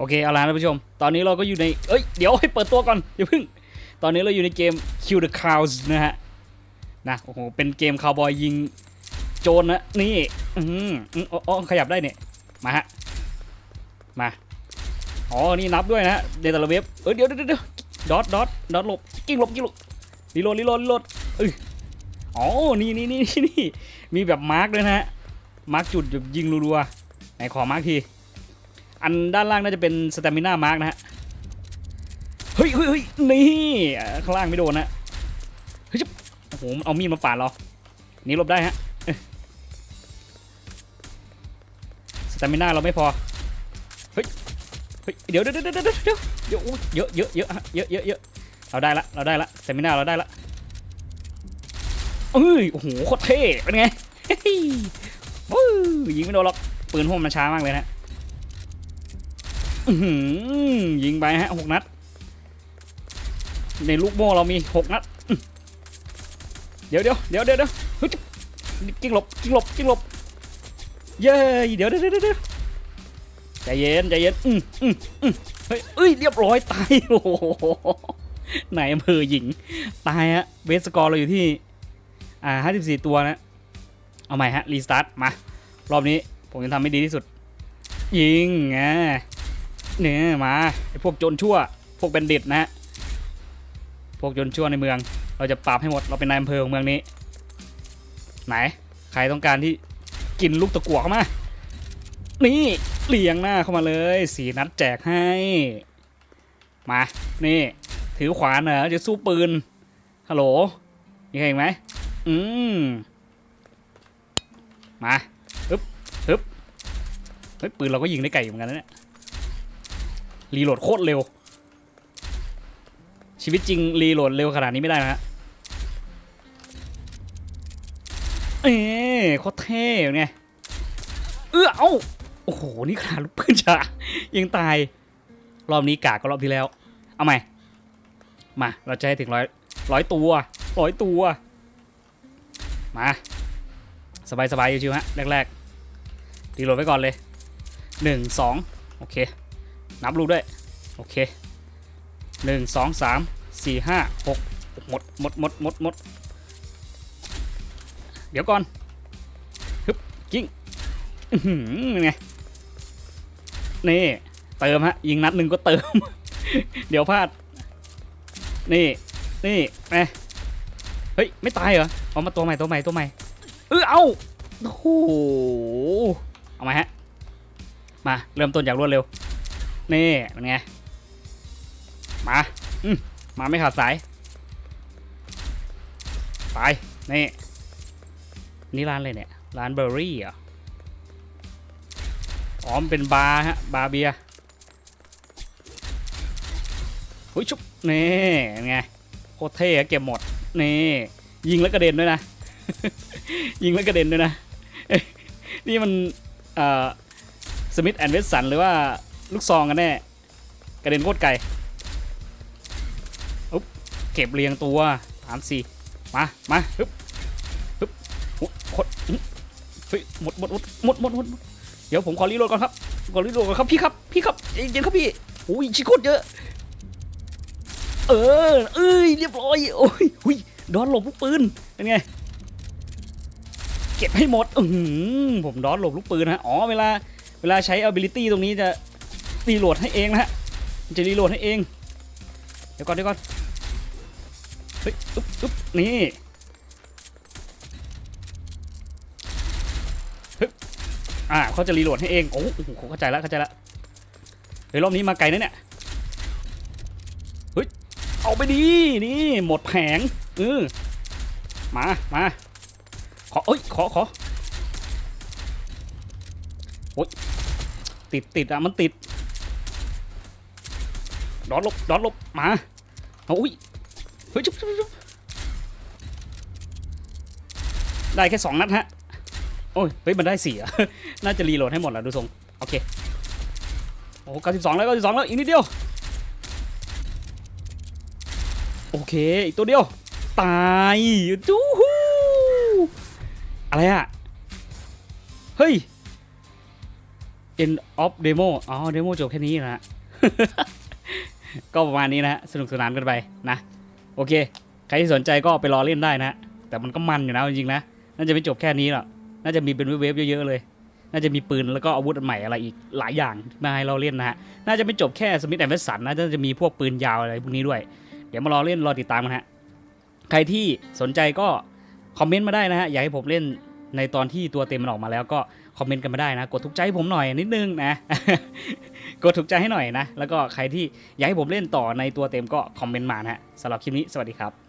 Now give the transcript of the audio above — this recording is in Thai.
โอเคเอาล่ะท่านผู้ชม ตอนนี้เราก็อยู่ใน เอ้ย เดี๋ยวให้เปิดตัวก่อน อย่าเพิ่ง ตอนนี้เราอยู่ในเกม Kill the Cows นะฮะ นะ โอ้โห เป็นเกมคาวบอยยิงโจรนะนี่อืมอืมอ๋อขยับได้เนี่ย มาฮะ มา อ๋อ นี่นับด้วยนะในแต่ละเว็บ เออเดี๋ยวเดี๋ยวเดี๋ยวดอทดอทดอทหลบ กิ้งหลบ กิ้งหลบรีโหลดรีโหลดรีโหลดเอออ๋อ นี่นี่นี่นี่ มีแบบมาร์กด้วยนะฮะ มาร์กจุดแบบยิงรัวๆ ไหนขอมาร์กที อันด้านล่างน่าจะเป็นสเตมิน่ามาร์กนะฮะ เฮ้ยเฮ้ยเฮ้ยนี่อ่าข้างล่างไม่โดนนะเฮ้ยจุ๊บโอ้โหมันเอามีดมาปาดเรานี่หลบได้ฮะสเตมิน่าเราไม่พอ เฮ้ยเฮ้ยเดี๋ยวเดี๋ยวเดี๋ยวเดี๋ยวเดี๋ยวเดี๋ยวเดี๋ยวอุ๊ยเยอะเยอะเยอะฮะเยอะเยอะเยอะเราได้ละเราได้ละสเตมิน่าเราได้ละเอ้ยโอ้โหโคตรเท่เป็นไงเฮ้ยวู้ยิงไม่โดนหรอกปืนพวกมันช้ามากเลยนะอื้อหือ ยิงไปฮะหกนัด ในลูกโม่เรามีหกนัด เดี๋ยวเดี๋ยวเดี๋ยวเดี๋ยวเดี๋ยวกิ้งหลบกิ้งหลบกิ้งหลบ เย้เดี๋ยวเดี๋ยวเดี๋ยวใจเย็นใจเย็นอืมอืมอืมเฮ้ยเอ้ยเรียบร้อยตายโอ้โหนายอำเภอหญิง ตายฮะเบสสกอร์เราอยู่ที่ อ่าห้าสิบสี่ตัวนะ เอาใหม่ฮะรีสตาร์ทมา รอบนี้ผมจะทำให้ดีที่สุด ยิงไง เนี่ยมาไอพวกโจรชั่ว พวกแบนดิตนะฮะพวกโจรชั่วในเมือง เราจะปราบให้หมดเราเป็นนายอำเภอของเมืองนี้ ไหนใครต้องการที่กินลูกตะกั่วเข้ามา นี่เลียงหน้าเข้ามาเลยสีนัดแจกให้ มา นี่ ถือขวานเหรอจะสู้ปืน ฮัลโหล มีใครอีกไหม อืม มา ฮึบฮึบเฮ้ยปืนเราก็ยิงได้ไกลอยู่เหมือนกันนะเนี่ย รีโหลดโคตรเร็ว ชีวิตจริงรีโหลดเร็วขนาดนี้ไม่ได้นะฮะเอ๊โคตรเท่ไงเอื้อเอ้าโอ้โห นี่ขนาดลูกปืนฉายังตาย รอบนี้กากก็รอบที่แล้ว เอาใหม่ มา เราจะให้ถึงร้อยร้อยตัวร้อยตัว มา สบายสบายๆชิวๆฮะ แรกๆรีโหลดไว้ก่อนเลยหนึ่งสองโอเค นับลูกด้วย โอเคหนึ่งสองสามสี่ห้าหกหมดหมดหมดหมดหมดเดี๋ยวก่อนฮึบกิ้งเป็นไงนี่เติมฮะยิงนัดหนึ่งก็เติม เดี๋ยวพลาด นี่นี่ไงเฮ้ยไม่ตายเหรอเอามาตัวใหม่ตัวใหม่ตัวใหม่เออเอาโอ้โหเอามาฮะมาเริ่มต้นจากรวดเร็ว นี่เป็นไง มาอืมมาไม่ขาดสาย ไป นี่ นี่ร้านอะไรเนี่ย ร้านเบอร์รี่เหรออ๋อมเป็นบาร์ฮะ บาร์เบียร์หุ้ยชุบ นี่เป็นไง โคตรเท่เก็บหมด นี่ ยิงแล้วกระเด็นด้วยนะ ยิงแล้วกระเด็นด้วยนะเอ๊ะนี่มัน เอ่อ สมิธแอนด์เวสสันหรือว่า ลูกซองกันแน่กระเด็นโคตรไกลอุ๊บเก็บเรียงตัวสามสี่มามาฮึบฮึบโคตรเฮ้ยหมดหมดหมดหมดหมดหมดเดี๋ยวผมขอรีโหลดก่อนครับขอรีโหลดก่อนครับพี่ครับพี่ครับเย็นครับพี่โอ้ยชิโคตรเยอะ เออเอ้ยเรียบร้อยโอ้ยหุยดอนหลบลูกปืนเป็นไงเก็บให้หมดอือผมดอนหลบลูกปืนฮะอ๋อเวลาเวลาใช้ ability ตรงนี้จะ รีโหลดให้เองนะฮะมันจะรีโหลดให้เอง เดี๋ยวก่อนเดี๋ยวก่อนเฮ้ยอุ๊บอุ๊บนี่ฮึบอ่าเขาจะรีโหลดให้เองโอ้โหเข้าใจแล้วเข้าใจแล้วเฮ้ยรอบนี้มาไกลนะเนี่ยเฮ้ยเอาไปดีนี่หมดแผงเออมามาขอเอ้ยขอขอโอ้ยติดติดอะมันติด ดอดลบดอดลบมาเอาอุ้ยเฮ้ยจุ๊บจุ๊บจุ๊บได้แค่สองนัดฮะโอ้ยเฮ้ยมันได้สี่อะน่าจะรีโหลดให้หมดแล้วดูทรงโอเคโอ้เก้าสิบสองแล้วเก้าสิบสองแล้วอีกนิดเดียวโอเคอีกตัวเดียวตายจูฮูอะไรอะเฮ้ย end of demo อ๋อ demo จบแค่นี้นะ ก็ประมาณนี้นะฮะสนุกสนานกันไปนะ โอเค ใครที่สนใจก็ไปรอเล่นได้นะ แต่มันก็มันอยู่นะจริงๆนะน่าจะไม่จบแค่นี้หรอกน่าจะมีเป็นเวฟเยอะๆเลย น่าจะมีปืนแล้วก็อาวุธใหม่อะไรอีกหลายอย่างมาให้เราเล่นนะฮะน่าจะไม่จบแค่สมิธแอนด์เวสันนะน่าจะมีพวกปืนยาวอะไรพวกนี้ด้วย เดี๋ยวมารอเล่นรอติดตามกันฮะใครที่สนใจก็คอมเมนต์มาได้นะฮะอยากให้ผมเล่นในตอนที่ตัวเต็มมันออกมาแล้วก็คอมเมนต์กันมาได้นะ กดถูกใจให้ผมหน่อยนิดนึงนะ กดถูกใจให้หน่อยนะ แล้วก็ใครที่อยากให้ผมเล่นต่อในตัวเต็มก็คอมเมนต์มานะฮะสำหรับคลิปนี้สวัสดีครับ